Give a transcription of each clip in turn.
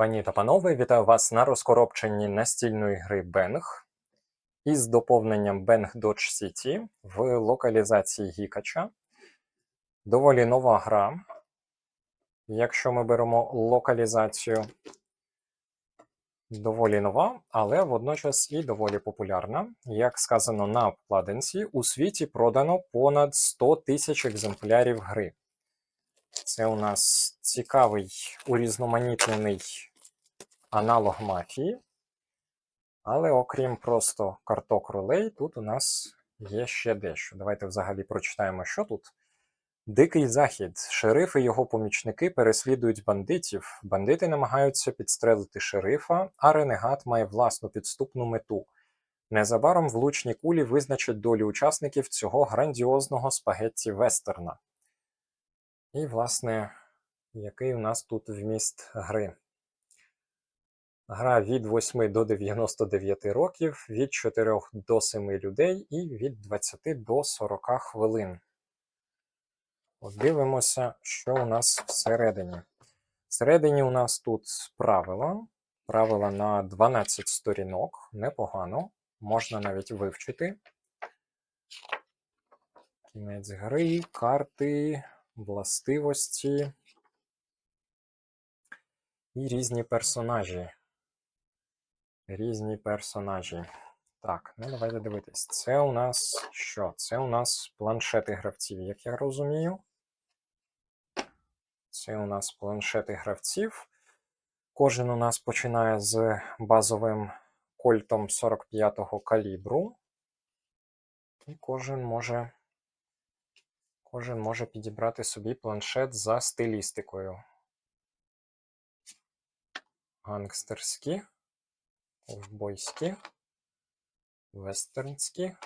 Пані та панове, вітаю вас на розкоробченні настільної гри Bang із доповненням Bang Dodge City в локалізації Гікача. Доволі нова гра. Якщо ми беремо локалізацію, доволі нова, але водночас і доволі популярна. Як сказано на обкладинці, у світі продано понад 100 тисяч екземплярів гри. Це у нас цікавий урізноманітнений аналог мафії. Але окрім просто карток ролей, тут у нас є ще дещо. Давайте взагалі прочитаємо, що тут. Дикий захід. Шериф і його помічники переслідують бандитів. Бандити намагаються підстрелити шерифа, а ренегат має власну підступну мету. Незабаром влучні кулі визначать долю учасників цього грандіозного спагетті вестерна. І, власне, який у нас тут вміст гри? Гра від 8 до 99 років, від 4 до 7 людей і від 20 до 40 хвилин. Дивимося, що у нас всередині. Всередині у нас тут правила. Правила на 12 сторінок. Непогано. Можна навіть вивчити. Кінець гри, карти, властивості і різні персонажі. Різні персонажі. Так, ну давайте дивитись. Це у нас що? Це у нас планшети гравців, як я розумію. Це у нас планшети гравців. Кожен у нас починає з базовим кольтом 45-го калібру. І кожен може, кожен може підібрати собі планшет за стилістикою. Гангстерські, ковбойські, вестернські.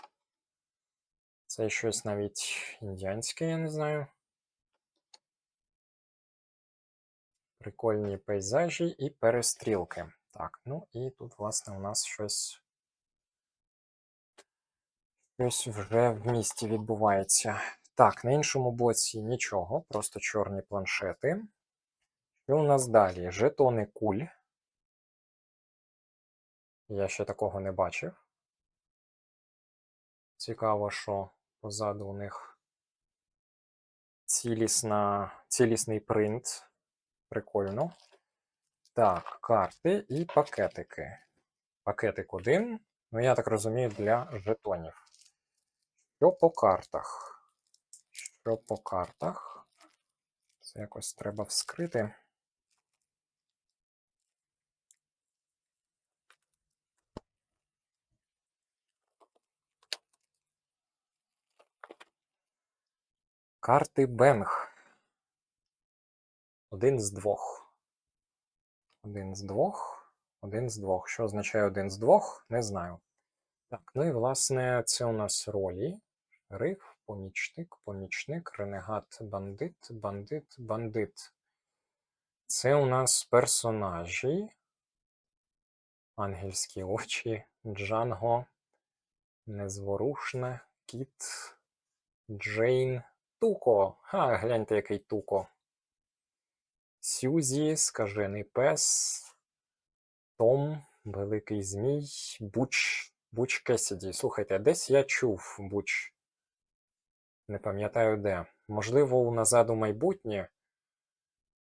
Це щось навіть індіанське, я не знаю. Прикольні пейзажі і перестрілки. Так, ну і тут, власне, у нас щось. Щось вже в місті відбувається. Так, на іншому боці нічого, просто чорні планшети. Що у нас далі? Жетони куль. Я ще такого не бачив. Цікаво, що позаду у них цілісна, цілісний принт. Прикольно. Так, карти і пакетики. Пакетик один. Ну, я так розумію, для жетонів. Що по картах? Що по картах? Це якось треба вскрити. Карти Бенг. Один з двох. Один з двох. Один з двох. Що означає один з двох? Не знаю. Так, ну і власне, це у нас ролі. Шериф, помічник, помічник, ренегат, бандит, бандит, бандит. Це у нас персонажі. Ангельські очі, Джанго, Незворушне, Кіт, Джейн, Туко. Ха, гляньте, який туко. Сюзі, скажений пес, Том, Великий Змій, Буч, Буч Кесіді. Слухайте, десь я чув Буч. Не пам'ятаю де. Можливо, у назад у майбутнє.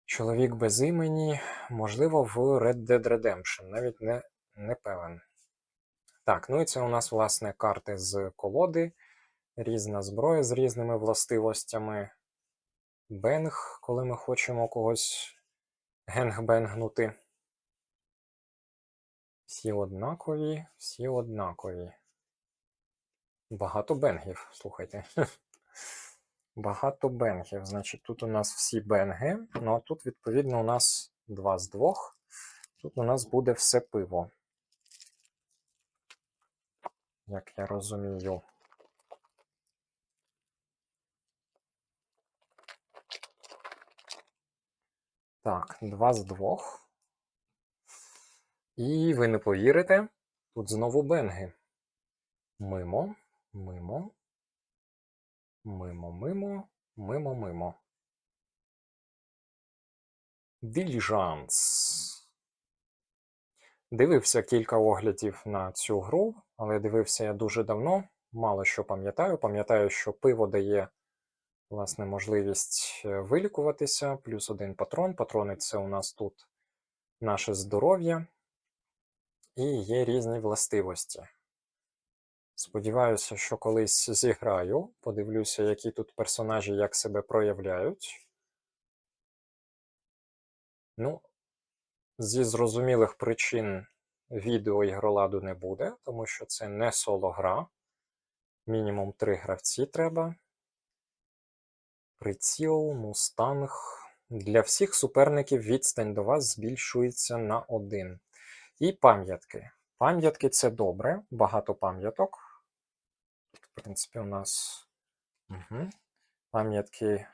Чоловік без імені, можливо, в Red Dead Redemption. Навіть не, не певен. Так, ну і це у нас, власне, карти з колоди. Різна зброя з різними властивостями. Бенг, коли ми хочемо когось генгбенгнути. Всі однакові, всі однакові. Багато бенгів, слухайте. Багато бенгів. Значить, тут у нас всі бенги. Ну а тут, відповідно, у нас два з двох. Тут у нас буде все пиво. Як я розумію. Так, два з двох. І ви не повірите, тут знову бенги. Мимо, мимо, мимо, мимо, мимо, мимо. Диліжанс. Дивився кілька оглядів на цю гру, але дивився я дуже давно, мало що пам'ятаю. Пам'ятаю, що пиво дає власне можливість е, вилікуватися, плюс один патрон. Патрони це у нас тут наше здоров'я і є різні властивості. Сподіваюся, що колись зіграю, подивлюся, які тут персонажі як себе проявляють. Ну, зі зрозумілих причин відео ігроладу не буде, тому що це не соло-гра. Мінімум три гравці треба. Приціл, мустанг. Для всіх суперників відстань до вас збільшується на один. І пам'ятки. Пам'ятки це добре, багато пам'яток. В принципі, у нас угу. пам'ятки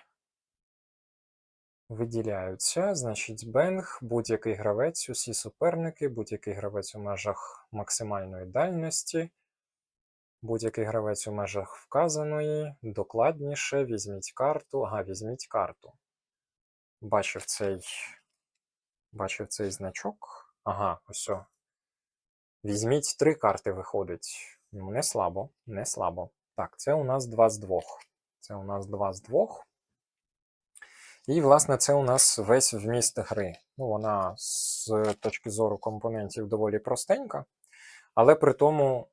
виділяються. Значить, бенг, будь-який гравець, усі суперники, будь-який гравець у межах максимальної дальності, будь-який гравець у межах вказаної, докладніше, візьміть карту. Ага, візьміть карту. Бачив цей бачив цей значок. Ага, ось. Візьміть три карти виходить. Ну, не слабо, не слабо. Так, це у нас 2 з 2. Це у нас 2 з 2. І, власне, це у нас весь вміст гри. Ну, Вона з точки зору компонентів доволі простенька, але при тому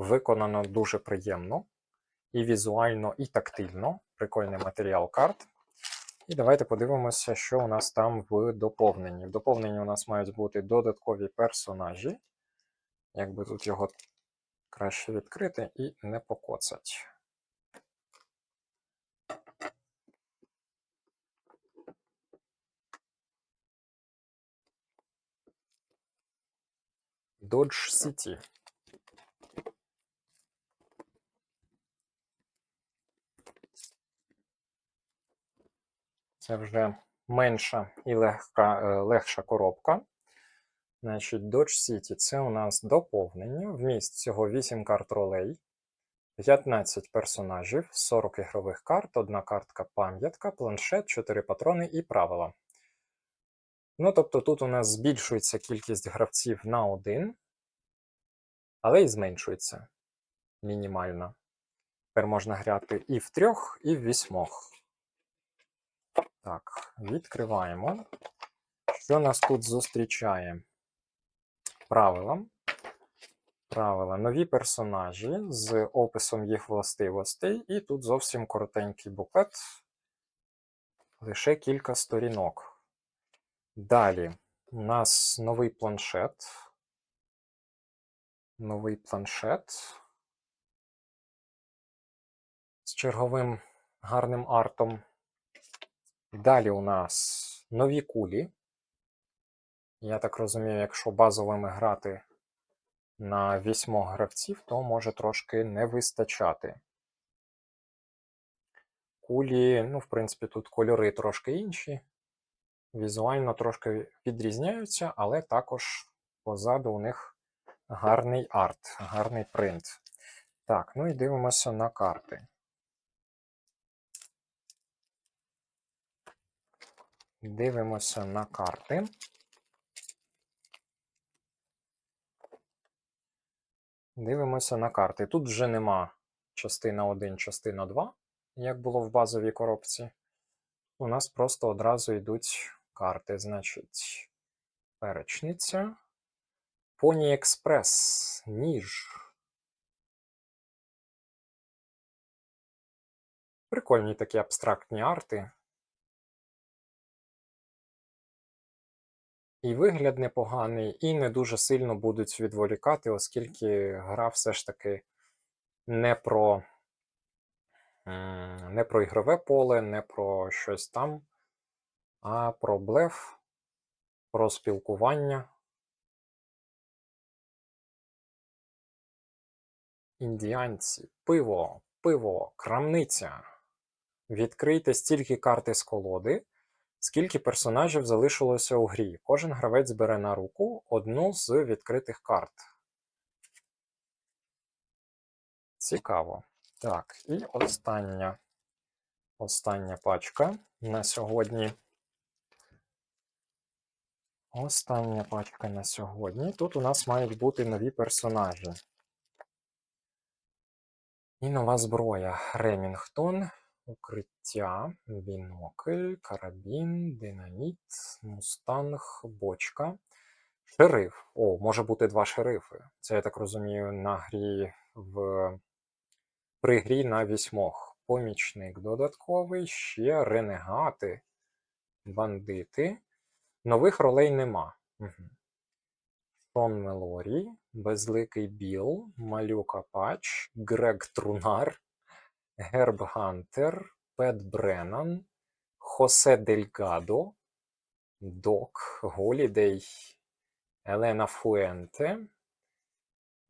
виконано дуже приємно, і візуально, і тактильно. Прикольний матеріал карт. І давайте подивимося, що у нас там в доповненні. В доповненні у нас мають бути додаткові персонажі. Якби тут його краще відкрити і не покоцать. Dodge City. Це вже менша і легка, е, легша коробка. Значить, Dodge City це у нас доповнення. Вміст всього 8 карт ролей, 15 персонажів, 40 ігрових карт, одна картка пам'ятка, планшет, 4 патрони і правила. Ну, тобто тут у нас збільшується кількість гравців на один, але і зменшується мінімально. Тепер можна грати і в трьох, і в вісьмох. Так, відкриваємо. Що нас тут зустрічає? Правила. Правила. Нові персонажі з описом їх властивостей, і тут зовсім коротенький буклет, лише кілька сторінок. Далі у нас новий планшет. Новий планшет з черговим гарним артом. Далі у нас нові кулі. Я так розумію, якщо базовими грати на вісьмох гравців, то може трошки не вистачати. Кулі, ну, в принципі, тут кольори трошки інші. Візуально трошки відрізняються, але також позаду у них гарний арт, гарний принт. Так, ну і дивимося на карти. Дивимося на карти. Дивимося на карти. Тут вже нема частина 1, частина 2, як було в базовій коробці. У нас просто одразу йдуть карти. Значить, перечниця. Поні Експрес, ніж. Прикольні такі абстрактні арти. І вигляд непоганий, і не дуже сильно будуть відволікати, оскільки гра все ж таки не про не про ігрове поле, не про щось там, а про блеф, про спілкування. Індіанці, пиво, пиво, крамниця. Відкрийте стільки карти з колоди. Скільки персонажів залишилося у грі? Кожен гравець бере на руку одну з відкритих карт. Цікаво. Так, і остання остання пачка на сьогодні. Остання пачка на сьогодні. Тут у нас мають бути нові персонажі. І нова зброя. Ремінгтон, укриття, бінокль, карабін, динаміт, мустанг, бочка. Шериф. О, може бути два шерифи. Це, я так розумію, на грі в при грі на вісьмох. Помічник додатковий, ще ренегати, бандити. Нових ролей нема. Угу. Шон Мелорі, Безликий Біл, Малюк Апач, Грег Трунар, Герб Гантер, Пет Бреннан, Хосе Дельгадо, Док, Голідей, Елена Фуенте,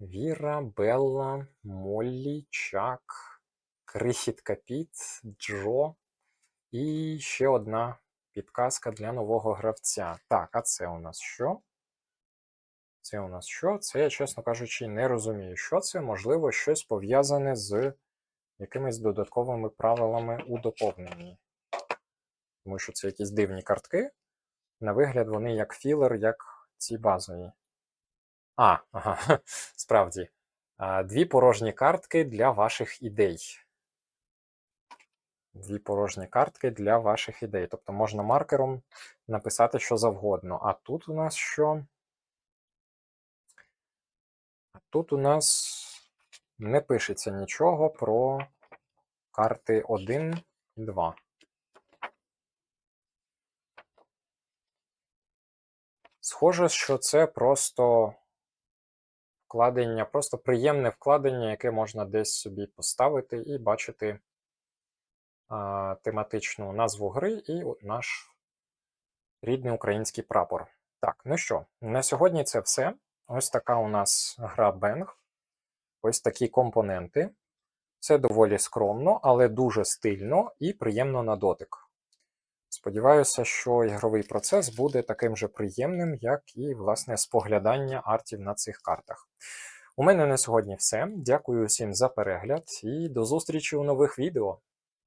Віра, Белла, Моллі, Чак, Крихітка Піт, Джо і ще одна підказка для нового гравця. Так, а це у нас що? Це у нас що? Це, я, чесно кажучи, не розумію, що це. Можливо, щось пов'язане з якимись додатковими правилами у доповненні. Тому що це якісь дивні картки. На вигляд, вони як філер, як ці базові. А, ага, справді. Дві порожні картки для ваших ідей. Дві порожні картки для ваших ідей. Тобто можна маркером написати що завгодно. А тут у нас що? А тут у нас не пишеться нічого про карти 1 і 2. Схоже, що це просто вкладення, просто приємне вкладення, яке можна десь собі поставити і бачити а, тематичну назву гри і наш рідний український прапор. Так, ну що, на сьогодні це все. Ось така у нас гра Bang. Ось такі компоненти. Це доволі скромно, але дуже стильно і приємно на дотик. Сподіваюся, що ігровий процес буде таким же приємним, як і власне споглядання артів на цих картах. У мене на сьогодні все. Дякую всім за перегляд і до зустрічі у нових відео.